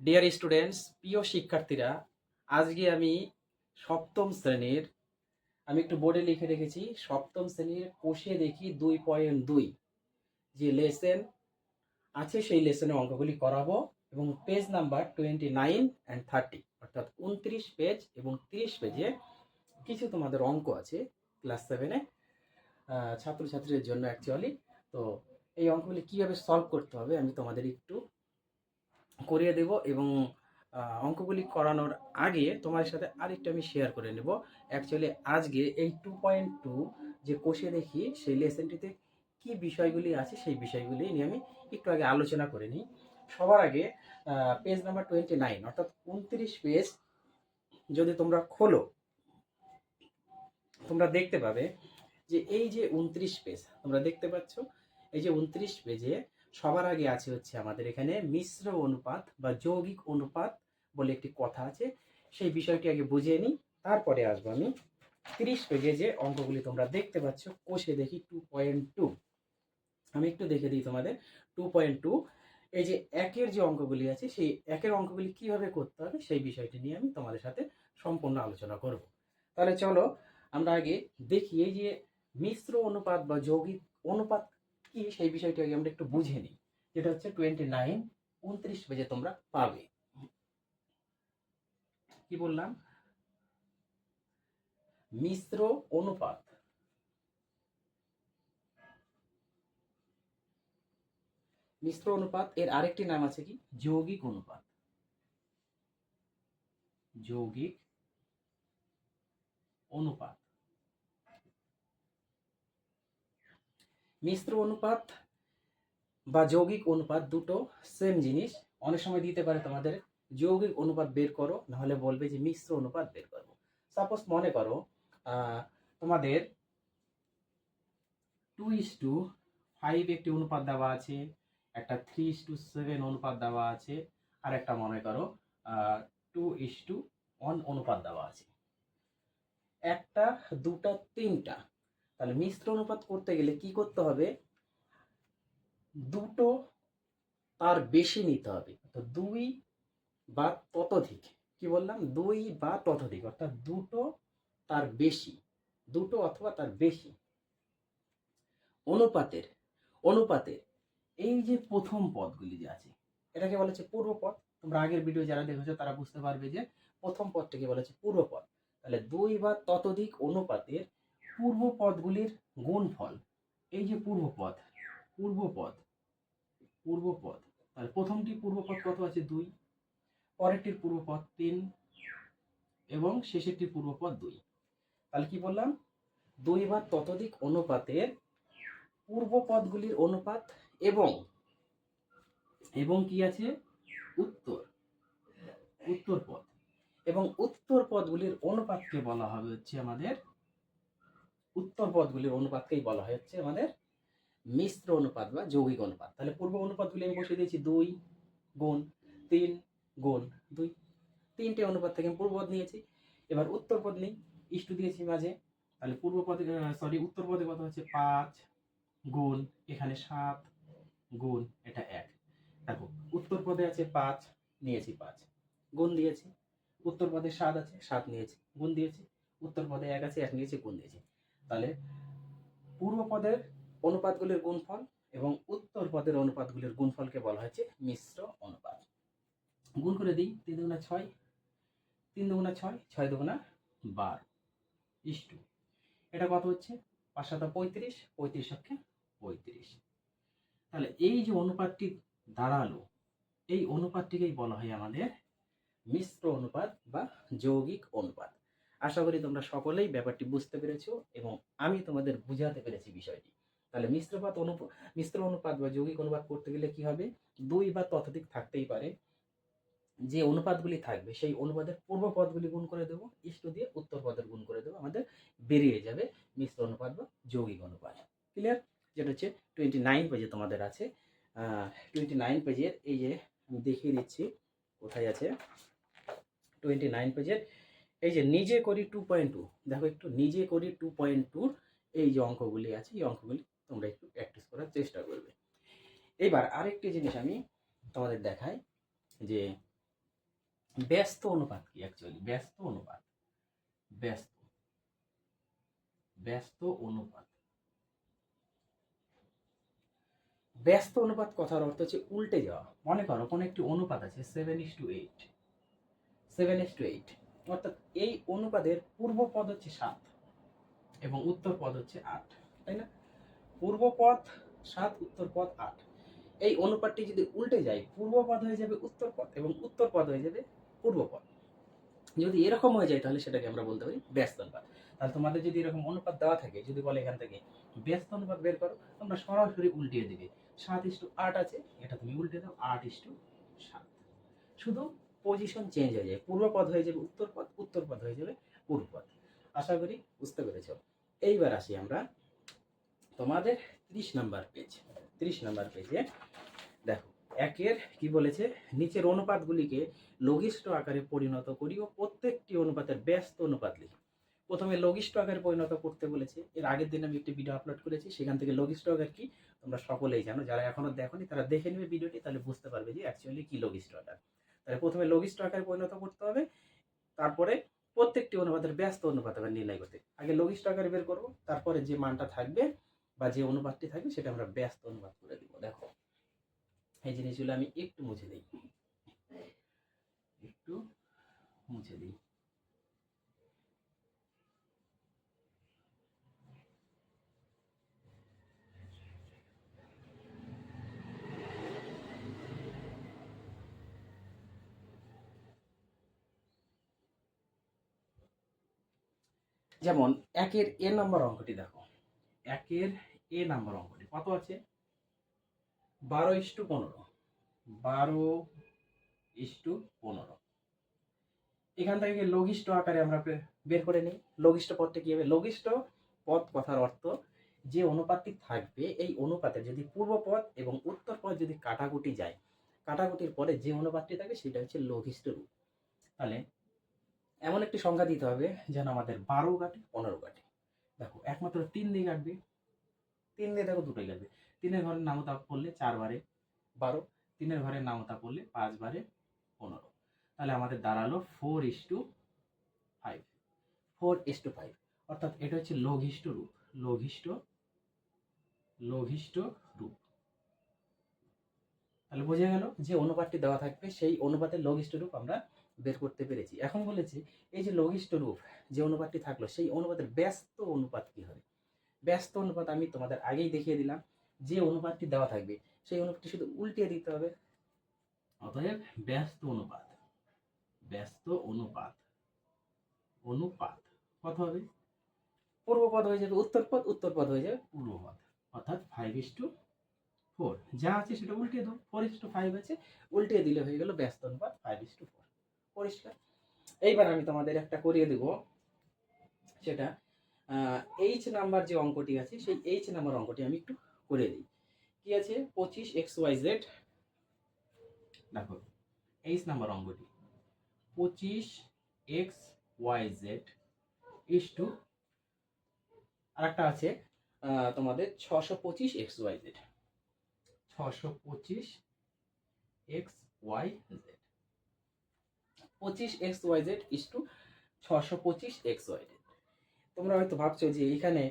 Dear students প্রিয় শিক্ষার্থীরা, আজকে আমি সপ্তম শ্রেণির, আমি একটু বোর্ডে লিখে রেখেছি, সপ্তম শ্রেণির কোষে দেখি দুই পয়েন্ট দুই। যে লেসেন আছে, সেই লেসনের অঙ্কগুলি করাবো এবং page number twenty nine and thirty অর্থাৎ উনত্রিশ পেজ এবং তিরিশ পেজে কিছু তোমাদের অঙ্ক আছে ক্লাস সেভেনে ছাত্রছাত্রীদের জন্য অ্যাকচুয়ালি তো এই অঙ্কগুলি কীভাবে সলভ করতে হবে আমি তোমাদের একটু করিয়ে দেব এবং অঙ্কগুলি করানোর আগে তোমার সাথে আরেকটা আমি শেয়ার করে নেব। অ্যাকচুয়ালি আজকে এই টু পয়েন্ট টু যে কোষে দেখি, সেই লেসনটিতে কি বিষয়গুলি আছে, সেই বিষয়গুলি নিয়ে আমি একটু আগে আলোচনা করে নিই। সবার আগে পেজ নাম্বার টোয়েন্টি নাইন অর্থাৎ উনত্রিশ পেজ যদি তোমরা খোলো, তোমরা দেখতে পাবে যে এই যে উনত্রিশ পেজ তোমরা দেখতে পাচ্ছ? এই যে উনত্রিশ পেজে সবার আগে আছে হচ্ছে আমাদের এখানে মিশ্র অনুপাত বা যৌগিক অনুপাত বলে একটি কথা আছে। সেই বিষয়টি আগে বুঝিয়ে নিই, তারপরে আসব আমি। তিরিশ পেজে যে অঙ্কগুলি তোমরা দেখতে পাচ্ছ, কোষে দেখি টু পয়েন্ট টু আমি একটু দেখে দিই তোমাদের টু পয়েন্ট টু এই যে একের যে অঙ্কগুলি আছে, সেই একের অঙ্কগুলি কীভাবে করতে হবে, সেই বিষয়টি নিয়ে আমি তোমাদের সাথে সম্পূর্ণ আলোচনা করব। তাহলে চলো আমরা আগে দেখি, এই যে মিশ্র অনুপাত বা যৌগিক অনুপাত কি সেই বিষয়টি আগে আমরা একটু বুঝে নিই। যেটা হচ্ছে টোয়েন্টি নাইন উনত্রিশ পেজে তোমরা পাবে। কি বললাম? মিশ্র অনুপাত। মিশ্র অনুপাত, এর আরেকটি নাম আছে কি? যৌগিক অনুপাত। যৌগিক অনুপাত। মিশ্র অনুপাত বা যৌগিক অনুপাত দুটো সেম জিনিস। অনেক সময় দিতে পারে তোমাদের, যৌগিক অনুপাত বের করো, নাহলে বলবে যে মিশ্র অনুপাত বের করো সাপোজ মনে করো তোমাদের টু ইস টু ফাইভ একটি অনুপাত দেওয়া আছে, একটা থ্রি ইস টু সেভেন অনুপাত দেওয়া আছে, আর একটা মনে করো টু ইস টু ওয়ান অনুপাত দেওয়া আছে। একটা, দুটা, তিনটা। তাহলে মিশ্র অনুপাত করতে গেলে কি করতে হবে? দুটো তার বেশি নিতে হবে। তো দুই বা ততোধিক, কি বললাম? দুই বা ততোধিক, অর্থাৎ দুটো তার বেশি, দুটো অথবা তার বেশি। অনুপাতের অনুপাতের, এই যে প্রথম পদগুলি যে আছে, এটাকে বলা হচ্ছে পূর্বপদ তোমরা আগের ভিডিও যারা দেখেছ, তারা বুঝতে পারবে যে প্রথম পদটাকে বলা হচ্ছে পূর্বপদ তাহলে দুই বা ততোধিক অনুপাতের পূর্ব পদগুলির গুণফল। এই যে পূর্বপদ পূর্বপদ পূর্বপদ। তাহলে প্রথমটি পূর্বপদ কত আছে? দুই। পরেরটির পূর্বপদ তিন এবং শেষেরটির পূর্বপদ দুই। তাহলে কি বললাম? দুই বা ততোধিক অনুপাতের পূর্বপদগুলির অনুপাত এবং এবং কি আছে? উত্তর উত্তর পদ এবং উত্তর পদগুলির অনুপাতকে বলা হবে হচ্ছে আমাদের উত্তর পদগুলির অনুপাতকেই বলা হচ্ছে আমাদের মিশ্র অনুপাত বা যৌগিক অনুপাত। তাহলে পূর্ব অনুপাতগুলি আমি বসিয়ে দিয়েছি দুই গুণ তিন গুণ দুই। তিনটে অনুপাত থেকে আমি পূর্বপদ নিয়েছি। এবার উত্তর পদ নেই, ইষ্টু দিয়েছি মাঝে। তাহলে পূর্ব পদে সরি উত্তর পদে কত হচ্ছে পাঁচ গুণ, এখানে সাত গুণ, এটা এক। দেখো, উত্তর পদে আছে পাঁচ, নিয়েছি পাঁচ। গুণ দিয়েছি, উত্তর পদে সাত আছে, সাত নিয়েছি, গুণ দিয়েছি। উত্তর পদে এক আছে, এক নিয়েছি, গুণ দিয়েছি। তাহলে পূর্ব পদের অনুপাতগুলির গুণফল এবং উত্তর পদের অনুপাতগুলির গুণফলকে বলা হয়েছে মিশ্র অনুপাত। গুণ করে দিই, তিন দুগুণা ছয়, তিন দুগুণা ছয় ছয় দুগুণা বারো। ইস্টু এটা কত হচ্ছে? পাঁচ সাত পঁয়ত্রিশ পঁয়ত্রিশ অক্ষে পঁয়ত্রিশ। তাহলে এই যে অনুপাতটি দাঁড়াল, এই অনুপাতটিকেই বলা হয় আমাদের মিশ্র অনুপাত বা যৌগিক অনুপাত। আশা করি তোমরা সকলেই ব্যাপারটি বুঝতে পেরেছ এবং আমি তোমাদের বুঝাতে পেরেছি বিষয়টি। তাহলে মিশ্রপাত অনুপ, মিশ্র অনুপাত বা যৌগিক অনুপাত করতে গেলে কি হবে? দুই বা ততোধিক থাকতেই পারে। যে অনুপাতগুলি থাকবে, সেই অনুপাতের পূর্ব পদগুলি গুণ করে দেবো, ইষ্ট দিয়ে উত্তর পদের গুণ করে দেবো, আমাদের বেরিয়ে যাবে মিশ্র অনুপাত বা যৌগিক অনুপাত। ক্লিয়ার যেটা হচ্ছে টোয়েন্টি নাইন পেজে তোমাদের আছে। টোয়েন্টি নাইন পেজের এই যে আমি দেখিয়ে দিচ্ছি, কোথায় আছে? টোয়েন্টি নাইন পেজের এই যে নিজে করি টু পয়েন্ট টু দেখো একটু নিজে করি টু পয়েন্ট টুর এই যে অঙ্কগুলি আছে, এই অঙ্কগুলি তোমরা একটু প্র্যাকটিস করার চেষ্টা করবে। এবার আরেকটি জিনিস আমি তোমাদের দেখাই, যে ব্যস্ত অনুপাত কি অ্যাকচুয়ালি ব্যস্ত অনুপাত। ব্যস্ত। ব্যস্ত অনুপাত। ব্যস্ত অনুপাত কথার অর্থ হচ্ছে উল্টে যাওয়া। মনে করো কোনো একটি অনুপাত আছে seven is to eight seven is to eight অর্থাৎ এই অনুপাতের পূর্ব পদ হচ্ছে সাত এবং উত্তর পদ হচ্ছে আট, তাই না? পূর্ব পদ সাত, উত্তর পদ আট। এই অনুপাতটি যদি উল্টে যায়, পূর্ব পদ হয়ে যাবে উত্তর পদ এবং উত্তর পদ হয়ে যাবে পূর্ব পদ। যদি এরকম হয়ে যায়, তাহলে সেটাকে আমরা বলতে পারি ব্যস্ত অনুপাত। তাহলে তোমাদের যদি এরকম অনুপাত দেওয়া থাকে, যদি বলে এখান থেকে ব্যস্ত অনুপাত বের করো, তোমরা সরাসরি উল্টিয়ে দিবে। সাত ইস্টু আট আছে, এটা তুমি উল্টে দাও, আট ইস্টু সাত। শুধু পজিশন চেঞ্জ হয়ে যায়। পূর্ব পদ হয়ে যাবে, উত্তর পদ উত্তর পদ হয়ে যাবে পূর্ব পদ আশা করি বুঝতে পেরেছ। এইবার আসি আমরা তোমাদের ত্রিশ নাম্বার পেজ ত্রিশ নাম্বার পেজে দেখো, একের কি বলেছে? নিচের অনুপাতগুলিকে লঘিষ্ঠ আকারে পরিণত করি ও প্রত্যেকটি অনুপাতের ব্যস্ত অনুপাত লিখি। প্রথমে লঘিষ্ঠ আকারে পরিণত করতে বলেছে। এর আগের দিন আমি একটি ভিডিও আপলোড করেছি। সেখান থেকে লঘিষ্ঠ আকার কি? তোমরা সকলেই জানো। যারা এখনও দেখোনি, তারা দেখে নেবে ভিডিওটি তাহলে বুঝতে পারবে যে অ্যাকচুয়ালি কি লঘিষ্ঠ আকার। তাহলে প্রথমে লঘিষ্ঠ আকারে পরিণত করতে হবে। তারপরে প্রত্যেকটি অনুপাতের ব্যস্ত অনুপাত আমরা নির্ণয় করতে। আগে লঘিষ্ঠ আকারে বের করব, তারপরে যে মানটা থাকবে বা যে অনুপাতটি থাকবে সেটা আমরা ব্যস্ত অনুপাত করে দিব, দেখো। এই জিনিসগুলো আমি একটু মুছে দিই। একটু মুছে দিই। যেমন একের এ নম্বর অঙ্কটি দেখো। একের এ নাম্বার অঙ্কটি কত আছে? বারো ইস্টু পনেরো। বারো ইস্টু পনেরো। এখান থেকে লঘিষ্ঠ আকারে আমরা বের করে নিই। লঘিষ্ঠ পদটা কি হবে? লঘিষ্ঠ পদ কথার অর্থ যে অনুপাতটি থাকবে, এই অনুপাতে যদি পূর্ব পদ এবং উত্তর পদ যদি কাটাকুটি যায়, কাটাকুটির পরে যে অনুপাতটি থাকবে সেটা হচ্ছে লঘিষ্ঠ রূপ। তাহলে এমন একটি সংখ্যা দিতে হবে যেন আমাদের বারো কাটে, পনেরো কাটে। দেখো, একমাত্র তিন দিয়ে কাটবে। তিন দিয়ে দেখো দুটোই কাটবে। তিনের ঘরের নামতা পড়লে চারবারে বারো তিনের ঘরের নামতা পড়লে পাঁচবারে পনেরো। তাহলে আমাদের দাঁড়াল four is to five four is to five অর্থাৎ এটা হচ্ছে লঘিষ্ঠ রূপ। লঘিষ্ঠ লঘিষ্ঠ রূপ। তাহলে বোঝা গেল যে অনুপাতটি দেওয়া থাকবে, সেই অনুপাতের লঘিষ্ঠ রূপ আমরা বের করতে পেরেছি। এখন বলেছি, এই যে লঘিষ্ঠ রূপ যে অনুপাতটি থাকল, সেই অনুপাতের ব্যস্ত অনুপাত কি হবে? ব্যস্ত অনুপাত আমি তোমাদের আগেই দেখিয়ে দিলাম, যে অনুপাতটি দেওয়া থাকবে, সেই অনুপাতটি শুধু উল্টিয়ে দিতে হবে। অতএব ব্যস্ত অনুপাত ব্যস্ত অনুপাত অনুপাত কত হবে? পূর্বপদ হয়ে যাবে উত্তর পদ উত্তর পদ হয়ে যাবে পূর্বপদ। অর্থাৎ ফাইভ ইস টু ফোর যা আছে সেটা উল্টিয়ে দাও ফোর ইস টু ফাইভ আছে, উল্টিয়ে দিলে হয়ে গেল ব্যস্ত অনুপাত ফাইভ ইস টু ফোর পরিষ্কার। এইবার আমি তোমাদের একটা করিয়ে দেব সেটা। এইচ নাম্বার যে অঙ্কটি আছে, সেই এইচ নাম্বার অঙ্কটি আমি একটু করে দিই। কি আছে? পঁচিশ এক্স ওয়াই জেড দেখো এইচ নাম্বার অঙ্কটি। পঁচিশ X Y Z is to আরেকটা আছে তোমাদের ছশো পঁচিশ এক্স ওয়াই জেড ছশো পঁচিশ এক্স ওয়াই জেড পঁচিশ X Y Z is to ছশো পঁচিশ এক্স ওয়াই জেড। তোমরা হয়তো ভাবছ যে এখানে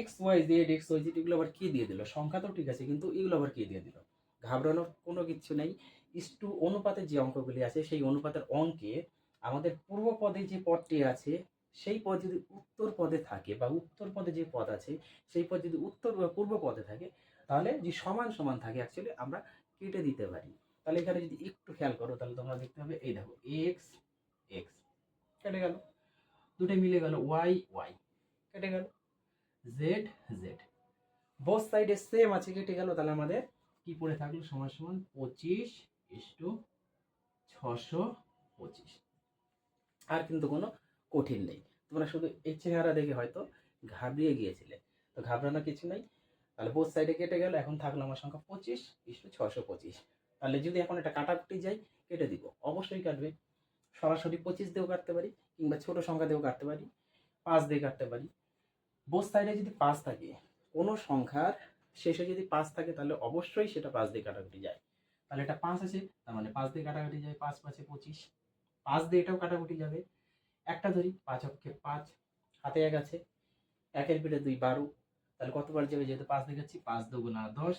X Y Z, X Y Z এগুলো আবার কি দিয়ে দিল? সংখ্যা তো ঠিক আছে, কিন্তু এগুলো আবার কি দিয়ে দিল? ঘাবড়ানোর কোনো কিছু নেই। ইস টু অনুপাতের যে অঙ্কগুলি আছে, সেই অনুপাতের অঙ্কে আমাদের পূর্ব পদে যে পদটি আছে, সেই পদ যদি উত্তর পদে থাকে বা উত্তর পদে যে পদ আছে, সেই পদ যদি উত্তর বা পূর্ব পদে থাকে, তাহলে যে সমান সমান থাকে অ্যাকচুয়ালি আমরা কেটে দিতে পারি। তাহলে এখানে যদি একটু খেয়াল করো, তাহলে তোমরা দেখতে হবে এই দেখো এক্স এক্স কেটে গেল। দুটোই মিলে গেল ওয়াই ওয়াই কেটে গেল। জেড জেড বোথ সাইডে সেম আছে, কেটে গেল। তাহলে আমাদের কি পড়ে থাকল? সমান সমান পঁচিশ ইস্টু ছশো পঁচিশ। আর কিন্তু কোনো কঠিন নেই। তোমরা শুধু এই চেহারা দেখে হয়তো ঘাবড়িয়ে গিয়েছিলে। তো ঘাবড়ানোর কিছু নেই। তাহলে বোথ সাইডে কেটে গেল, এখন থাকল আমার সংখ্যা পঁচিশ ইস্টু ছশো পঁচিশ। তাহলে যদি এখন এটা কাটাকুটি যাই, কেটে দিব। অবশ্যই কাটবে। সরাসরি পঁচিশ দিয়েও কাটতে পারি, কিংবা ছোট সংখ্যা দিয়েও কাটতে পারি, পাঁচ দিয়ে কাটতে পারি। বোথ সাইডে যদি পাঁচ থাকে, কোনো সংখ্যার শেষে যদি পাঁচ থাকে, তাহলে অবশ্যই সেটা পাঁচ দিয়ে কাটাকুটি যায়। তাহলে এটা পাঁচ আছে, তার মানে পাঁচ দিয়ে কাটাকাটি যায়, পাঁচ পাঁচে পঁচিশ। পাঁচ দিয়ে এটাও কাটাকুটি যাবে। একটা ধরি, পাঁচ অক্ষে পাঁচ, হাতে এক আছে। একের পিঠে দুই বারো, তাহলে কতবার যাবে? যেহেতু পাঁচ দিয়ে যাচ্ছি পাঁচ দুগুণা দশ।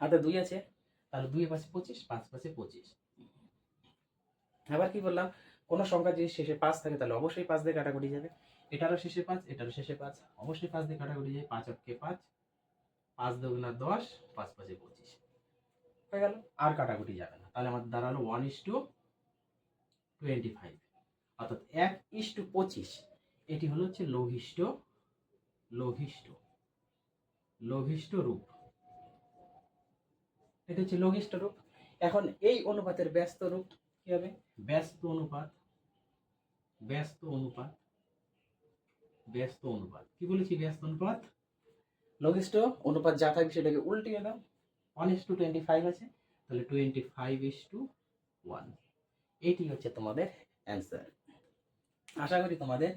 হাতে দুই আছে তাহলে দুই পাশে পঁচিশ, পাঁচ পাশে পঁচিশ। আবার কি বললাম? কোনো সংখ্যা যদি শেষে পাঁচ থাকে, তাহলে অবশ্যই পাঁচ দিয়ে কাটাকুটি যাবে। এটারও শেষে পাঁচ, এটারও শেষে পাঁচ। অবশ্যই পাঁচ দিয়ে কাটাকুটি যাবে। পাঁচ অক্ষে পাঁচ পাঁচ দুগুণা দশ, পাঁচ পাঁচে পঁচিশ। হয়ে গেল, আর কাটাকুটি যাবে না। তাহলে আমাদের দাঁড়াল one is to twenty five অর্থাৎ এক ইস টু পঁচিশ। এটি হলো হচ্ছে লঘিষ্ঠ লঘিষ্ঠ লঘিষ্ঠ রূপ। এটা হচ্ছে লঘিষ্ঠ রূপ। এখন এই অনুপাতের ব্যস্ত রূপ কি হবে? ব্যস্ত অনুপাত ব্যস্ত অনুপাত ব্যস্ত অনুপাত। কি বলেছি ব্যস্ত অনুপাত? লঘিষ্ঠ অনুপাত যা থাকবে সেটাকে উল্টিয়ে দাও। One is to twenty five আছে তাহলে twenty five is to one এটি হচ্ছে তোমাদের অ্যান্সার আশা করি তোমাদের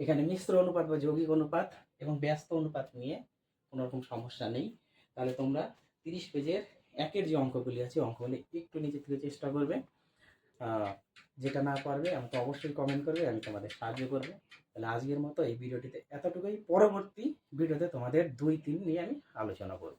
এখানে মিশ্র অনুপাত বা যৌগিক অনুপাত এবং ব্যস্ত অনুপাত নিয়ে কোনো রকম সমস্যা নেই। তাহলে তোমরা তিরিশ পেজের একের যে অঙ্কগুলি আছে অঙ্কগুলি একটু নিচে থেকে চেষ্টা করবে। যেটা না পারবে, আমাকে অবশ্যই কমেন্ট করবে, আমি তোমাদের সাহায্য করব। তাহলে আজকের মতো এই ভিডিওটিতে এতটুকুই। পরবর্তী ভিডিওতে তোমাদের দুই তিন নিয়ে আমি আলোচনা করব।